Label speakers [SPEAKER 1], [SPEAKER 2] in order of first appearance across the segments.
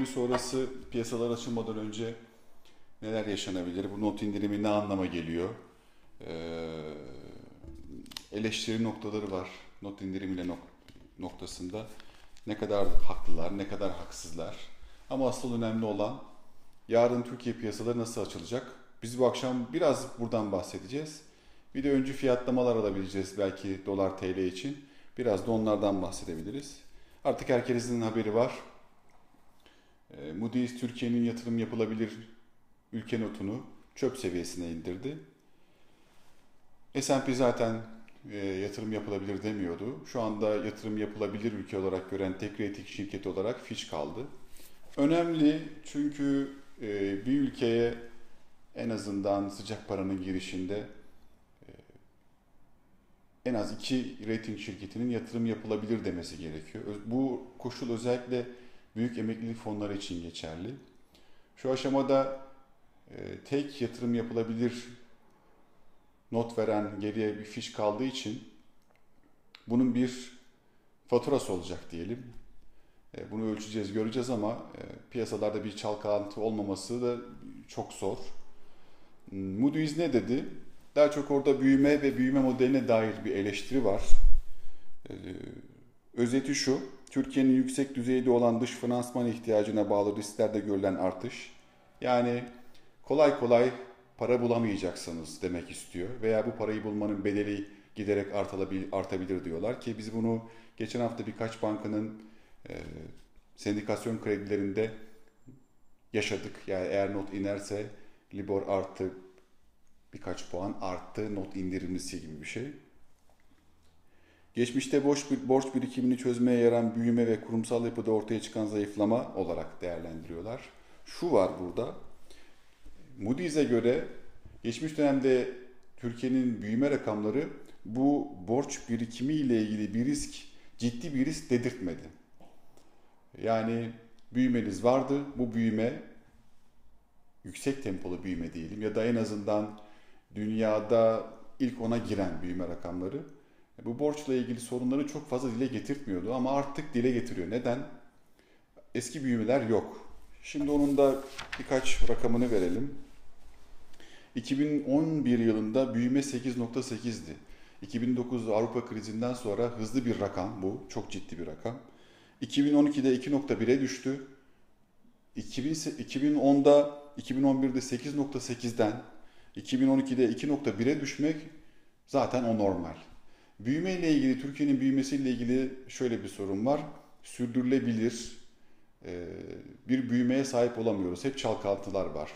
[SPEAKER 1] pandemi sonrası piyasalar açılmadan önce neler yaşanabilir? Bu not indirimi ne anlama geliyor? Ee, eleştiri noktaları var not indirimiyle nok noktasında. Ne kadar haklılar, ne kadar haksızlar. Ama asıl önemli olan yarın Türkiye piyasaları nasıl açılacak? Biz bu akşam biraz buradan bahsedeceğiz. Bir de öncü fiyatlamalar alabileceğiz belki dolar TL için. Biraz da onlardan bahsedebiliriz. Artık herkesin haberi var. Ee, Moody's Türkiye'nin yatırım yapılabilir ülke notunu çöp seviyesine indirdi. S&P zaten e, yatırım yapılabilir demiyordu. Şu anda yatırım yapılabilir ülke olarak gören tek rating şirketi olarak Fitch kaldı. Önemli çünkü e, bir ülkeye en azından sıcak paranın girişinde e, en az iki rating şirketinin yatırım yapılabilir demesi gerekiyor. Bu koşul özellikle büyük emeklilik fonları için geçerli. Şu aşamada e, tek yatırım yapılabilir not veren geriye bir fiş kaldığı için bunun bir faturası olacak diyelim. E, bunu ölçeceğiz, göreceğiz ama e, piyasalarda bir çalkantı olmaması da çok zor. Moody's ne dedi? Daha çok orada büyüme ve büyüme modeline dair bir eleştiri var. Özeti şu, Türkiye'nin yüksek düzeyde olan dış finansman ihtiyacına bağlı risklerde görülen artış. Yani kolay kolay para bulamayacaksınız demek istiyor. Veya bu parayı bulmanın bedeli giderek artabilir diyorlar ki biz bunu geçen hafta birkaç bankanın e, sendikasyon kredilerinde yaşadık. Yani eğer not inerse Libor artı birkaç puan arttı not indirilmesi gibi bir şey. Geçmişte borç, borç birikimini çözmeye yarayan büyüme ve kurumsal yapıda ortaya çıkan zayıflama olarak değerlendiriyorlar. Şu var burada. Moody's'e göre geçmiş dönemde Türkiye'nin büyüme rakamları bu borç birikimi ile ilgili bir risk, ciddi bir risk dedirtmedi. Yani büyümeniz vardı. Bu büyüme yüksek tempolu büyüme diyelim ya da en azından dünyada ilk ona giren büyüme rakamları bu borçla ilgili sorunları çok fazla dile getirtmiyordu ama artık dile getiriyor. Neden? Eski büyümeler yok. Şimdi onun da birkaç rakamını verelim. 2011 yılında büyüme 8.8'di. 2009 Avrupa krizinden sonra hızlı bir rakam bu. Çok ciddi bir rakam. 2012'de 2.1'e düştü. 2010'da 2011'de 8.8'den 2012'de 2.1'e düşmek zaten o normal. Büyüme ile ilgili, Türkiye'nin büyümesiyle ilgili şöyle bir sorun var. Sürdürülebilir bir büyümeye sahip olamıyoruz. Hep çalkantılar var.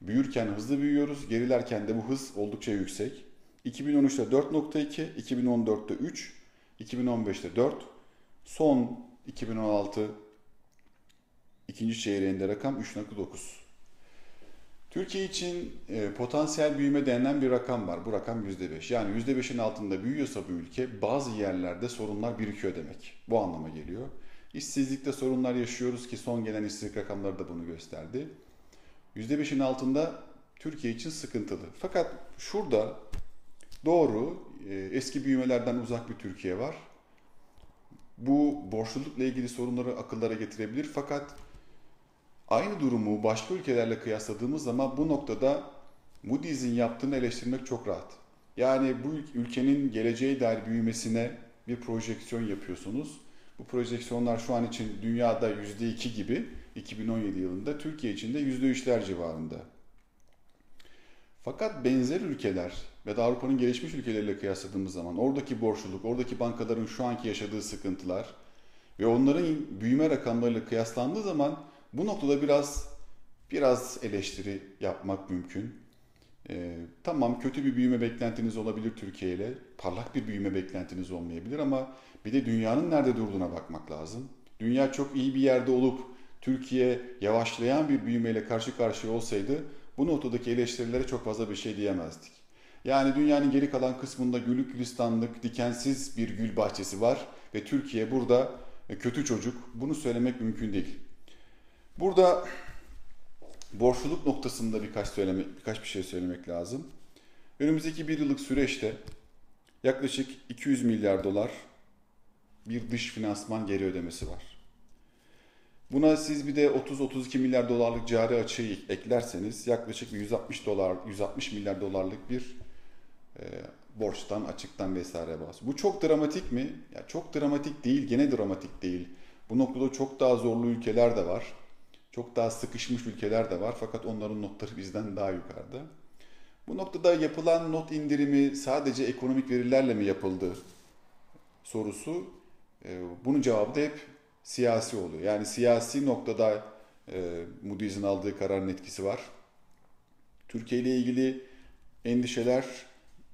[SPEAKER 1] Büyürken hızlı büyüyoruz, gerilerken de bu hız oldukça yüksek. 2013'te 4.2, 2014'te 3, 2015'te 4, son 2016 ikinci çeyreğinde rakam 3.9. Türkiye için e, potansiyel büyüme denilen bir rakam var. Bu rakam %5. Yani %5'in altında büyüyorsa bu ülke bazı yerlerde sorunlar birikiyor demek. Bu anlama geliyor. İşsizlikte sorunlar yaşıyoruz ki son gelen işsizlik rakamları da bunu gösterdi. %5'in altında Türkiye için sıkıntılı. Fakat şurada doğru e, eski büyümelerden uzak bir Türkiye var. Bu borçlulukla ilgili sorunları akıllara getirebilir fakat aynı durumu başka ülkelerle kıyasladığımız zaman bu noktada Moody's'in yaptığını eleştirmek çok rahat. Yani bu ülkenin geleceğe dair büyümesine bir projeksiyon yapıyorsunuz. Bu projeksiyonlar şu an için dünyada %2 gibi 2017 yılında Türkiye için de %3'ler civarında. Fakat benzer ülkeler ve da Avrupa'nın gelişmiş ülkeleriyle kıyasladığımız zaman oradaki borçluluk, oradaki bankaların şu anki yaşadığı sıkıntılar ve onların büyüme rakamlarıyla kıyaslandığı zaman bu noktada biraz biraz eleştiri yapmak mümkün. Ee, tamam kötü bir büyüme beklentiniz olabilir Türkiye ile, parlak bir büyüme beklentiniz olmayabilir ama bir de dünyanın nerede durduğuna bakmak lazım. Dünya çok iyi bir yerde olup Türkiye yavaşlayan bir büyümeyle karşı karşıya olsaydı bu noktadaki eleştirilere çok fazla bir şey diyemezdik. Yani dünyanın geri kalan kısmında güllük gülistanlık, dikensiz bir gül bahçesi var ve Türkiye burada e, kötü çocuk. Bunu söylemek mümkün değil. Burada borçluluk noktasında birkaç söyleme, birkaç bir şey söylemek lazım. Önümüzdeki bir yıllık süreçte yaklaşık 200 milyar dolar bir dış finansman geri ödemesi var. Buna siz bir de 30-32 milyar dolarlık cari açığı eklerseniz yaklaşık 160 dolar 160 milyar dolarlık bir e, borçtan, açıktan vesaire bahsediyor. Bu çok dramatik mi? Ya çok dramatik değil, gene dramatik değil. Bu noktada çok daha zorlu ülkeler de var. Çok daha sıkışmış ülkeler de var fakat onların notları bizden daha yukarıda. Bu noktada yapılan not indirimi sadece ekonomik verilerle mi yapıldı sorusu e, bunun cevabı da hep siyasi oluyor. Yani siyasi noktada e, Moody's'in aldığı kararın etkisi var. Türkiye ile ilgili endişeler,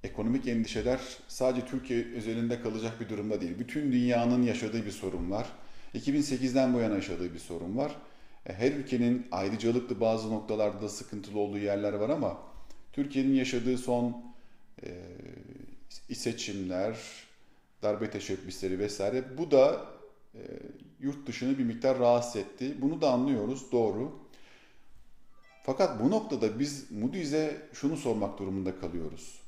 [SPEAKER 1] ekonomik endişeler sadece Türkiye özelinde kalacak bir durumda değil. Bütün dünyanın yaşadığı bir sorun var. 2008'den bu yana yaşadığı bir sorun var. E, her ülkenin ayrıcalıklı bazı noktalarda da sıkıntılı olduğu yerler var ama Türkiye'nin yaşadığı son e, seçimler, darbe teşebbüsleri vesaire bu da e, yurt dışını bir miktar rahatsız etti. Bunu da anlıyoruz, doğru. Fakat bu noktada biz Moody's'e şunu sormak durumunda kalıyoruz.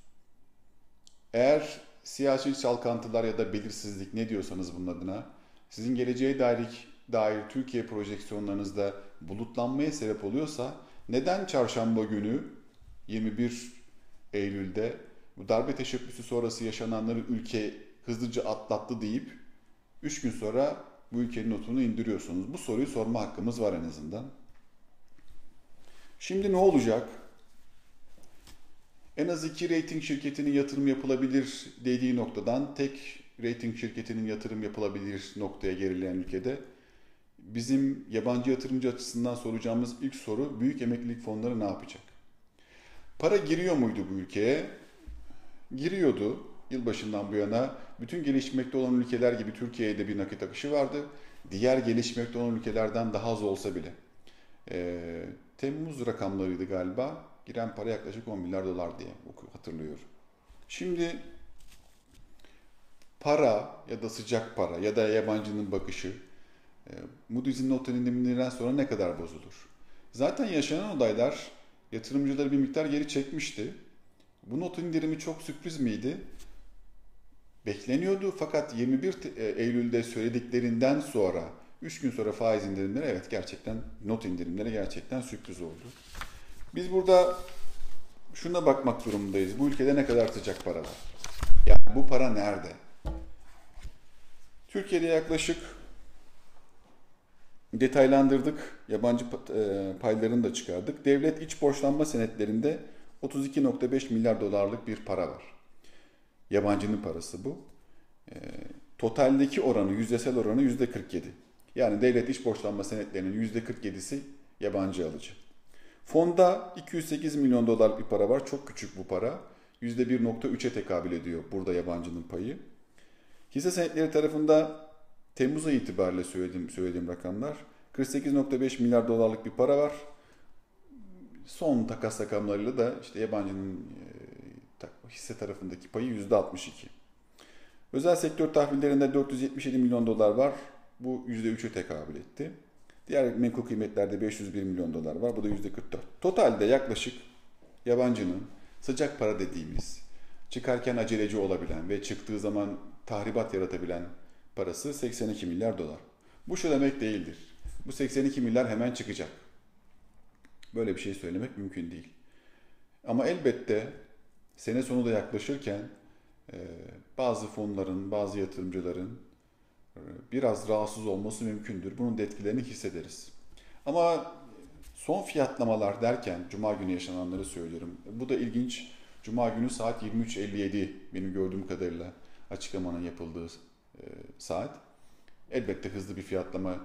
[SPEAKER 1] Eğer siyasi çalkantılar ya da belirsizlik ne diyorsanız bunun adına sizin geleceğe dair, dair Türkiye projeksiyonlarınızda bulutlanmaya sebep oluyorsa neden çarşamba günü 21 Eylül'de bu darbe teşebbüsü sonrası yaşananları ülke hızlıca atlattı deyip 3 gün sonra bu ülkenin notunu indiriyorsunuz. Bu soruyu sorma hakkımız var en azından. Şimdi ne olacak? En az iki rating şirketinin yatırım yapılabilir dediği noktadan tek rating şirketinin yatırım yapılabilir noktaya gerileyen ülkede bizim yabancı yatırımcı açısından soracağımız ilk soru büyük emeklilik fonları ne yapacak? Para giriyor muydu bu ülkeye? Giriyordu yılbaşından bu yana. Bütün gelişmekte olan ülkeler gibi Türkiye'de bir nakit akışı vardı. Diğer gelişmekte olan ülkelerden daha az olsa bile. Ee, Temmuz rakamlarıydı galiba. Giren para yaklaşık 10 milyar dolar diye hatırlıyorum. Şimdi para ya da sıcak para ya da yabancının bakışı e, Moody's'in not indirinden sonra ne kadar bozulur? Zaten yaşanan olaylar yatırımcıları bir miktar geri çekmişti. Bu not indirimi çok sürpriz miydi? Bekleniyordu fakat 21 e, Eylül'de söylediklerinden sonra 3 gün sonra faiz indirimleri evet gerçekten not indirimleri gerçekten sürpriz oldu. Biz burada şuna bakmak durumundayız. Bu ülkede ne kadar sıcak para var? Yani bu para nerede? Türkiye'de yaklaşık detaylandırdık. Yabancı e, paylarını da çıkardık. Devlet iç borçlanma senetlerinde 32.5 milyar dolarlık bir para var. Yabancının parası bu. E, totaldeki oranı, yüzdesel oranı %47. Yani devlet iç borçlanma senetlerinin %47'si yabancı alıcı. Fonda 208 milyon dolar bir para var. Çok küçük bu para. %1.3'e tekabül ediyor burada yabancının payı. Hisse senetleri tarafında Temmuz ayı itibariyle söylediğim, söylediğim rakamlar 48.5 milyar dolarlık bir para var. Son takas rakamlarıyla da işte yabancının e, hisse tarafındaki payı %62. Özel sektör tahvillerinde 477 milyon dolar var. Bu %3'e tekabül etti. Diğer menkul kıymetlerde 501 milyon dolar var. Bu da %44. Totalde yaklaşık yabancının sıcak para dediğimiz, çıkarken aceleci olabilen ve çıktığı zaman tahribat yaratabilen parası 82 milyar dolar. Bu şu demek değildir. Bu 82 milyar hemen çıkacak. Böyle bir şey söylemek mümkün değil. Ama elbette sene sonu da yaklaşırken bazı fonların, bazı yatırımcıların biraz rahatsız olması mümkündür. Bunun da etkilerini hissederiz. Ama son fiyatlamalar derken Cuma günü yaşananları söylüyorum. Bu da ilginç. Cuma günü saat 23.57 benim gördüğüm kadarıyla açıklamanın yapıldığı e, saat. Elbette hızlı bir fiyatlama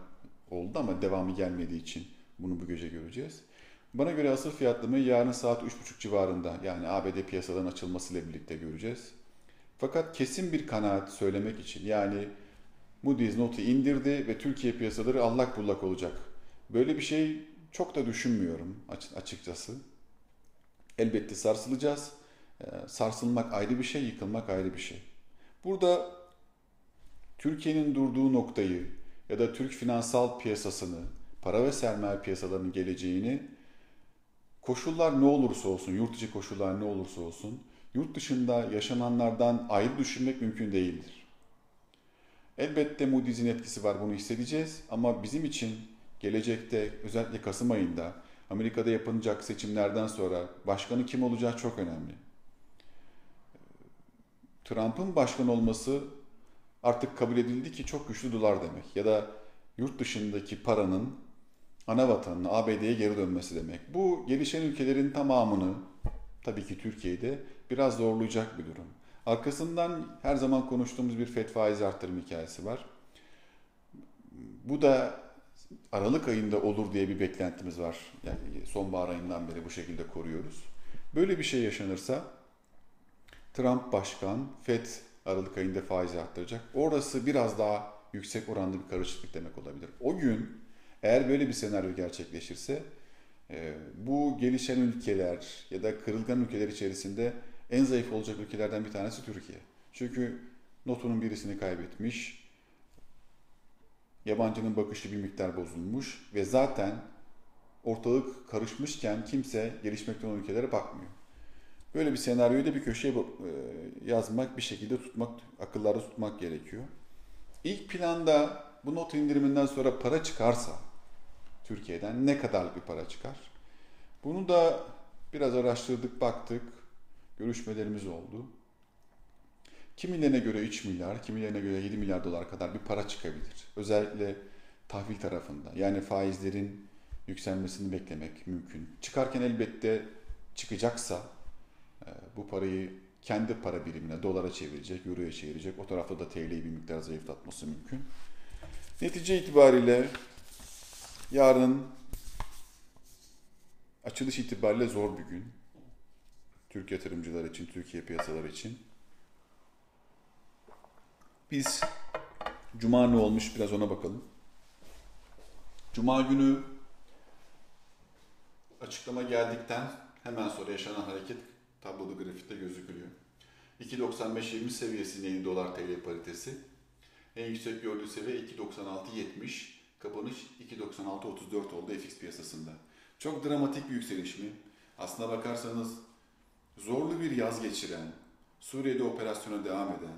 [SPEAKER 1] oldu ama devamı gelmediği için bunu bu gece göreceğiz. Bana göre asıl fiyatlamayı yarın saat 3.30 civarında yani ABD piyasadan açılmasıyla birlikte göreceğiz. Fakat kesin bir kanaat söylemek için yani Moody's notu indirdi ve Türkiye piyasaları allak bullak olacak. Böyle bir şey çok da düşünmüyorum açıkçası. Elbette sarsılacağız. Ee, sarsılmak ayrı bir şey, yıkılmak ayrı bir şey. Burada Türkiye'nin durduğu noktayı ya da Türk finansal piyasasını, para ve sermaye piyasalarının geleceğini koşullar ne olursa olsun, yurt dışı koşullar ne olursa olsun, yurt dışında yaşananlardan ayrı düşünmek mümkün değildir. Elbette Moody's'in etkisi var bunu hissedeceğiz ama bizim için gelecekte özellikle Kasım ayında Amerika'da yapılacak seçimlerden sonra başkanı kim olacağı çok önemli. Trump'ın başkan olması artık kabul edildi ki çok güçlü dolar demek. Ya da yurt dışındaki paranın ana vatanına ABD'ye geri dönmesi demek. Bu gelişen ülkelerin tamamını tabii ki Türkiye'de biraz zorlayacak bir durum. Arkasından her zaman konuştuğumuz bir FED faiz arttırım hikayesi var. Bu da Aralık ayında olur diye bir beklentimiz var. Yani sonbahar ayından beri bu şekilde koruyoruz. Böyle bir şey yaşanırsa Trump başkan, FED Aralık ayında faiz arttıracak. Orası biraz daha yüksek oranda bir karışıklık demek olabilir. O gün eğer böyle bir senaryo gerçekleşirse e, bu gelişen ülkeler ya da kırılgan ülkeler içerisinde en zayıf olacak ülkelerden bir tanesi Türkiye. Çünkü notunun birisini kaybetmiş, yabancının bakışı bir miktar bozulmuş ve zaten ortalık karışmışken kimse gelişmekte olan ülkelere bakmıyor. Böyle bir senaryoyu da bir köşeye e, yazmak, bir şekilde tutmak, akıllarda tutmak gerekiyor. İlk planda bu not indiriminden sonra para çıkarsa Türkiye'den ne kadar bir para çıkar? Bunu da biraz araştırdık, baktık. Görüşmelerimiz oldu. Kimilerine göre 3 milyar, kimilerine göre 7 milyar dolar kadar bir para çıkabilir. Özellikle tahvil tarafında. Yani faizlerin yükselmesini beklemek mümkün. Çıkarken elbette çıkacaksa bu parayı kendi para birimine, dolara çevirecek, euroya çevirecek. O tarafta da TL'yi bir miktar zayıflatması mümkün. Netice itibariyle yarın açılış itibariyle zor bir gün. Türk yatırımcılar için, Türkiye piyasaları için. Biz Cuma ne olmuş biraz ona bakalım. Cuma günü açıklama geldikten hemen sonra yaşanan hareket tabloda grafikte gözüküyor. 2.95-20 seviyesi yeni dolar TL paritesi. En yüksek gördüğü seviye 2.96-70. Kapanış 2.96-34 oldu FX piyasasında. Çok dramatik bir yükseliş mi? Aslına bakarsanız zorlu bir yaz geçiren, Suriye'de operasyona devam eden,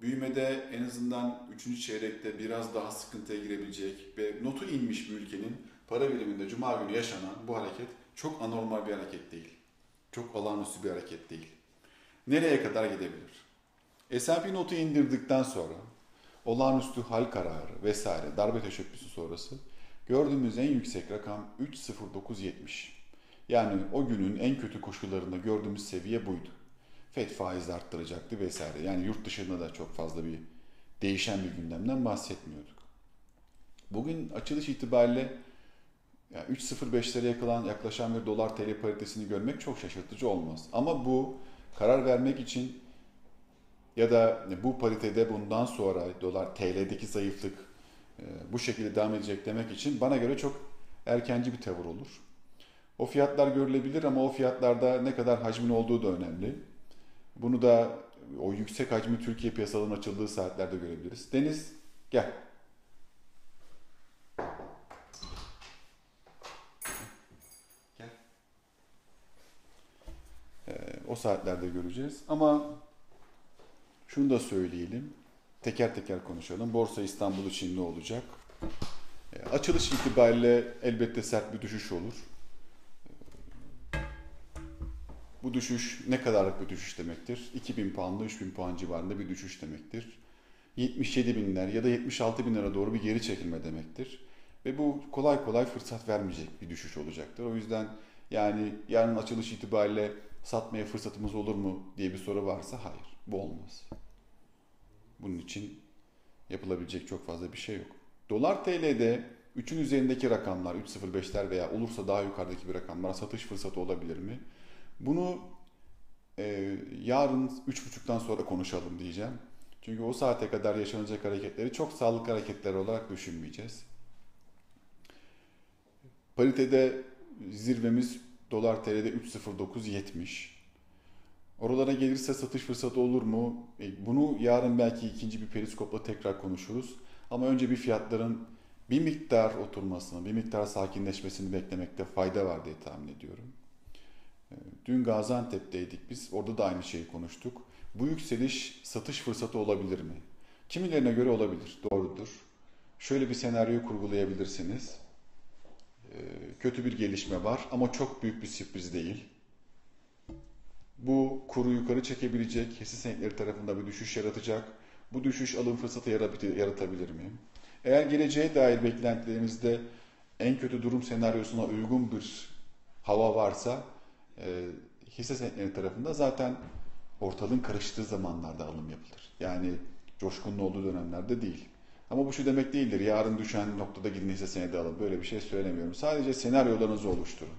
[SPEAKER 1] büyümede en azından 3. çeyrekte biraz daha sıkıntıya girebilecek ve notu inmiş bir ülkenin para biriminde Cuma günü yaşanan bu hareket çok anormal bir hareket değil. Çok olağanüstü bir hareket değil. Nereye kadar gidebilir? S&P notu indirdikten sonra olağanüstü hal kararı vesaire darbe teşebbüsü sonrası gördüğümüz en yüksek rakam 3.0970. Yani o günün en kötü koşullarında gördüğümüz seviye buydu. FED faiz arttıracaktı vesaire. Yani yurt dışında da çok fazla bir değişen bir gündemden bahsetmiyorduk. Bugün açılış itibariyle yani 3.05'lere yakılan yaklaşan bir dolar TL paritesini görmek çok şaşırtıcı olmaz. Ama bu karar vermek için ya da bu paritede bundan sonra dolar TL'deki zayıflık e, bu şekilde devam edecek demek için bana göre çok erkenci bir tavır olur. O fiyatlar görülebilir ama o fiyatlarda ne kadar hacmin olduğu da önemli. Bunu da o yüksek hacmi Türkiye piyasalarının açıldığı saatlerde görebiliriz. Deniz gel. O saatlerde göreceğiz. Ama şunu da söyleyelim. Teker teker konuşalım. Borsa İstanbul için ne olacak? Ee, açılış itibariyle elbette sert bir düşüş olur. Bu düşüş ne kadarlık bir düşüş demektir? 2000 puanla 3000 puan civarında bir düşüş demektir. 77 binler ya da 76 bin lira doğru bir geri çekilme demektir. Ve bu kolay kolay fırsat vermeyecek bir düşüş olacaktır. O yüzden yani yarın açılış itibariyle satmaya fırsatımız olur mu diye bir soru varsa hayır. Bu olmaz. Bunun için yapılabilecek çok fazla bir şey yok. Dolar TL'de 3'ün üzerindeki rakamlar 3.05'ler veya olursa daha yukarıdaki bir rakamlar satış fırsatı olabilir mi? Bunu e, yarın 3.30'dan sonra konuşalım diyeceğim. Çünkü o saate kadar yaşanacak hareketleri çok sağlıklı hareketler olarak düşünmeyeceğiz. Paritede zirvemiz dolar TL'de 3.09.70. Oralara gelirse satış fırsatı olur mu? E, bunu yarın belki ikinci bir periskopla tekrar konuşuruz. Ama önce bir fiyatların bir miktar oturmasını, bir miktar sakinleşmesini beklemekte fayda var diye tahmin ediyorum. Dün Gaziantep'teydik biz. Orada da aynı şeyi konuştuk. Bu yükseliş satış fırsatı olabilir mi? Kimilerine göre olabilir. Doğrudur. Şöyle bir senaryo kurgulayabilirsiniz. E, kötü bir gelişme var ama çok büyük bir sürpriz değil. Bu kuru yukarı çekebilecek, hisse senetleri tarafında bir düşüş yaratacak. Bu düşüş alım fırsatı yaratabilir mi? Eğer geleceğe dair beklentilerimizde en kötü durum senaryosuna uygun bir hava varsa e, hisse senetleri tarafında zaten ortalığın karıştığı zamanlarda alım yapılır. Yani coşkunun olduğu dönemlerde değil. Ama bu şu demek değildir. Yarın düşen noktada gidin hisse senedi alın. Böyle bir şey söylemiyorum. Sadece senaryolarınızı oluşturun.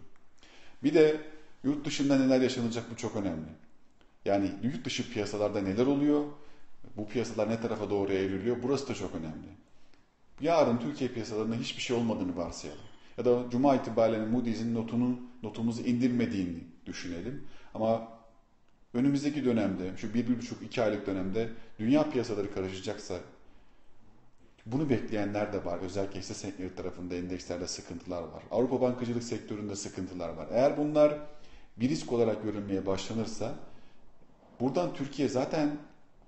[SPEAKER 1] Bir de yurt dışında neler yaşanacak bu çok önemli. Yani yurt dışı piyasalarda neler oluyor? Bu piyasalar ne tarafa doğru evriliyor? Burası da çok önemli. Yarın Türkiye piyasalarında hiçbir şey olmadığını varsayalım. Ya da Cuma itibariyle Moody's'in notunun notumuzu indirmediğini düşünelim. Ama önümüzdeki dönemde, şu bir, bir buçuk, iki aylık dönemde dünya piyasaları karışacaksa bunu bekleyenler de var. Özellikle hisse senetleri tarafında endekslerde sıkıntılar var. Avrupa bankacılık sektöründe sıkıntılar var. Eğer bunlar bir risk olarak görünmeye başlanırsa buradan Türkiye zaten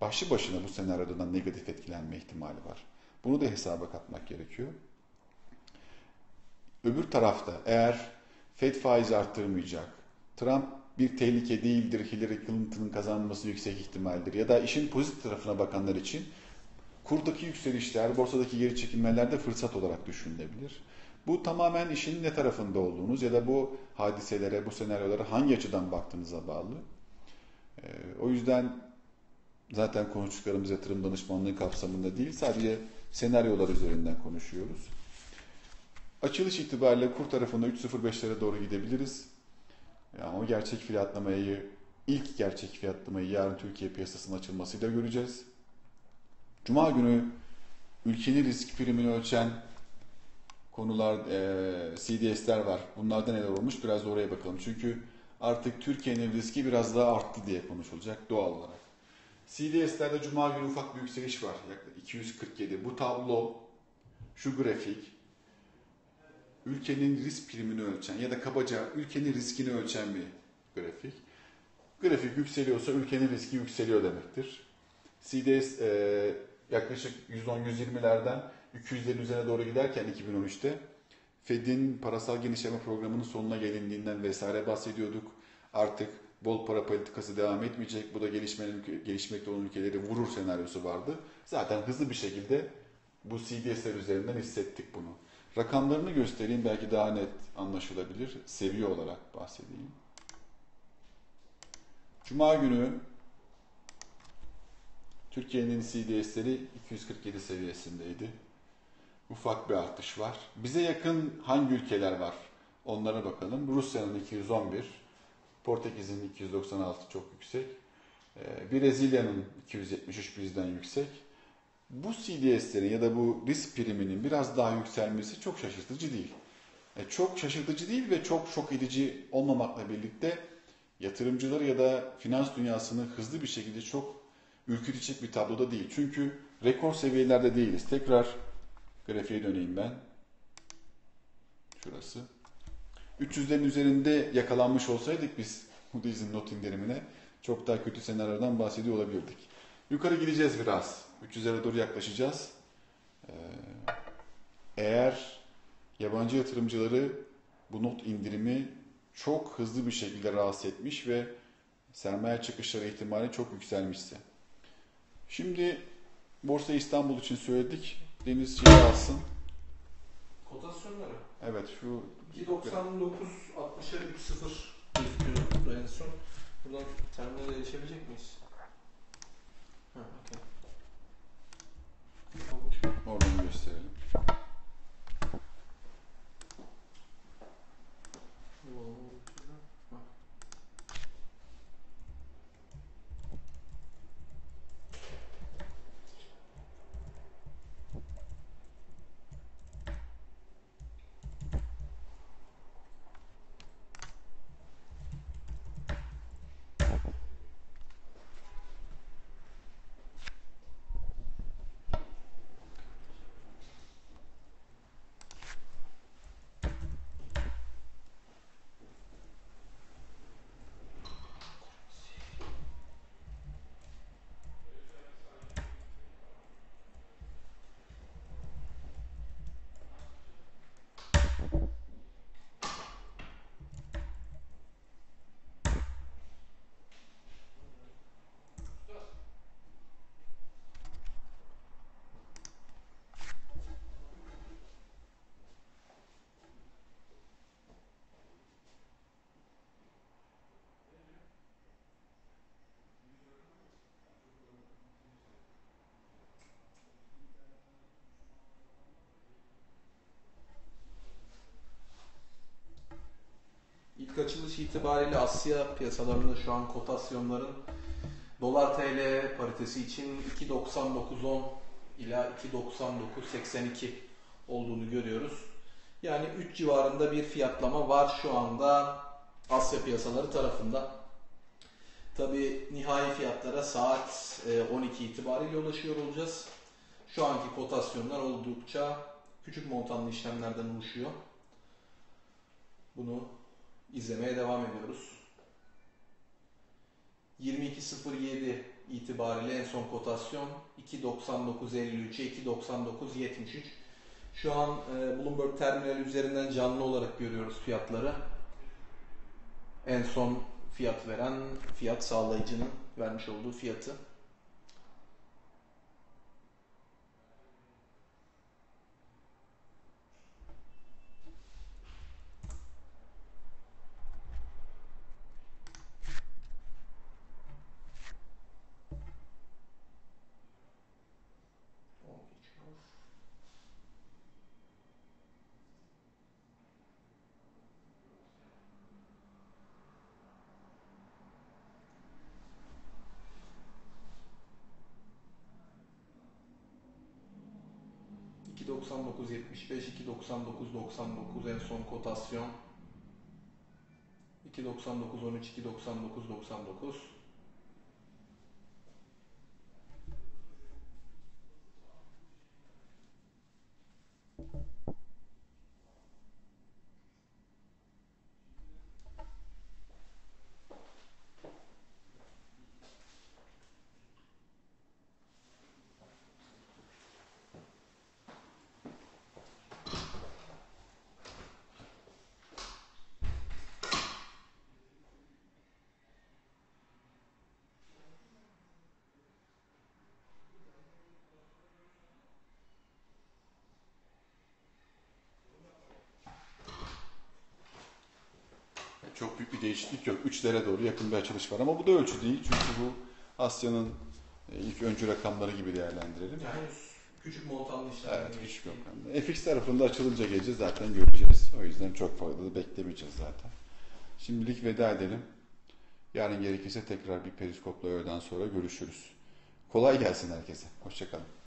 [SPEAKER 1] başlı başına bu senaryodan negatif etkilenme ihtimali var. Bunu da hesaba katmak gerekiyor. Öbür tarafta eğer Fed faiz arttırmayacak, Trump bir tehlike değildir, Hillary Clinton'ın kazanması yüksek ihtimaldir ya da işin pozitif tarafına bakanlar için kurdaki yükselişler, borsadaki geri çekilmeler de fırsat olarak düşünülebilir. Bu tamamen işin ne tarafında olduğunuz ya da bu hadiselere, bu senaryolara hangi açıdan baktığınıza bağlı. Ee, o yüzden zaten konuştuklarımız yatırım danışmanlığı kapsamında değil, sadece senaryolar üzerinden konuşuyoruz. Açılış itibariyle kur tarafında 3.05'lere doğru gidebiliriz. Yani o gerçek fiyatlamayı, ilk gerçek fiyatlamayı yarın Türkiye piyasasının açılmasıyla göreceğiz. Cuma günü ülkenin risk primini ölçen konular, e, CDS'ler var. Bunlarda neler olmuş biraz da oraya bakalım. Çünkü artık Türkiye'nin riski biraz daha arttı diye konuşulacak doğal olarak. CDS'lerde Cuma günü ufak bir yükseliş var. Yaklaşık 247. Bu tablo, şu grafik, ülkenin risk primini ölçen ya da kabaca ülkenin riskini ölçen bir grafik. Grafik yükseliyorsa ülkenin riski yükseliyor demektir. CDS e, yaklaşık 110-120'lerden 200'lerin üzerine doğru giderken 2013'te Fed'in parasal genişleme programının sonuna gelindiğinden vesaire bahsediyorduk. Artık bol para politikası devam etmeyecek. Bu da gelişmenin, gelişmekte olan ülkeleri vurur senaryosu vardı. Zaten hızlı bir şekilde bu CDS'ler üzerinden hissettik bunu. Rakamlarını göstereyim belki daha net anlaşılabilir. Seviye olarak bahsedeyim. Cuma günü Türkiye'nin CDS'leri 247 seviyesindeydi. Ufak bir artış var. Bize yakın hangi ülkeler var? Onlara bakalım. Rusya'nın 211, Portekiz'in 296 çok yüksek. Ee, Brezilya'nın 273 bizden yüksek. Bu CDS'lerin ya da bu risk priminin biraz daha yükselmesi çok şaşırtıcı değil. E, çok şaşırtıcı değil ve çok şok edici olmamakla birlikte yatırımcıları ya da finans dünyasını hızlı bir şekilde çok ürkütecek bir tabloda değil. Çünkü rekor seviyelerde değiliz. Tekrar grafiğe döneyim ben. Şurası. 300'lerin üzerinde yakalanmış olsaydık biz Moody's'in not indirimine çok daha kötü senaryodan bahsediyor olabilirdik. Yukarı gideceğiz biraz. 300'lere doğru yaklaşacağız. Ee, eğer yabancı yatırımcıları bu not indirimi çok hızlı bir şekilde rahatsız etmiş ve sermaye çıkışları ihtimali çok yükselmişse. Şimdi Borsa İstanbul için söyledik. Deniz şey alsın.
[SPEAKER 2] Kotasyonları.
[SPEAKER 1] Evet şu
[SPEAKER 2] 2.99 60'a 3.0 gözüküyor en son. Buradan terminale erişebilecek miyiz? Ha, okay.
[SPEAKER 1] Oradan gösterelim. Whoa.
[SPEAKER 2] İlk açılış itibariyle Asya piyasalarında şu an kotasyonların dolar TL paritesi için 2.9910 ila 2.9982 olduğunu görüyoruz. Yani 3 civarında bir fiyatlama var şu anda Asya piyasaları tarafında. Tabi nihai fiyatlara saat e, 12 itibariyle ulaşıyor olacağız. Şu anki kotasyonlar oldukça küçük montanlı işlemlerden oluşuyor. Bunu izlemeye devam ediyoruz. 22.07 itibariyle en son kotasyon 2.99.53'e 2.99.73. Şu an e, Bloomberg terminal üzerinden canlı olarak görüyoruz fiyatları. En son fiyat veren fiyat sağlayıcının vermiş olduğu fiyatı. ...2.99.75, 2.99.99 en son kotasyon. 2.99.13, 2.99.99.
[SPEAKER 1] Çok büyük bir değişiklik yok. 3'lere doğru yakın bir açılış var ama bu da ölçü değil. Çünkü bu Asya'nın e, ilk öncü rakamları gibi değerlendirelim.
[SPEAKER 2] Yani küçük montanlı işlemler.
[SPEAKER 1] Evet, küçük rakamlar. FX tarafında açılınca geleceğiz zaten göreceğiz. O yüzden çok fazla da beklemeyeceğiz zaten. Şimdilik veda edelim. Yarın gerekirse tekrar bir periskopla öğleden sonra görüşürüz. Kolay gelsin herkese. Hoşçakalın.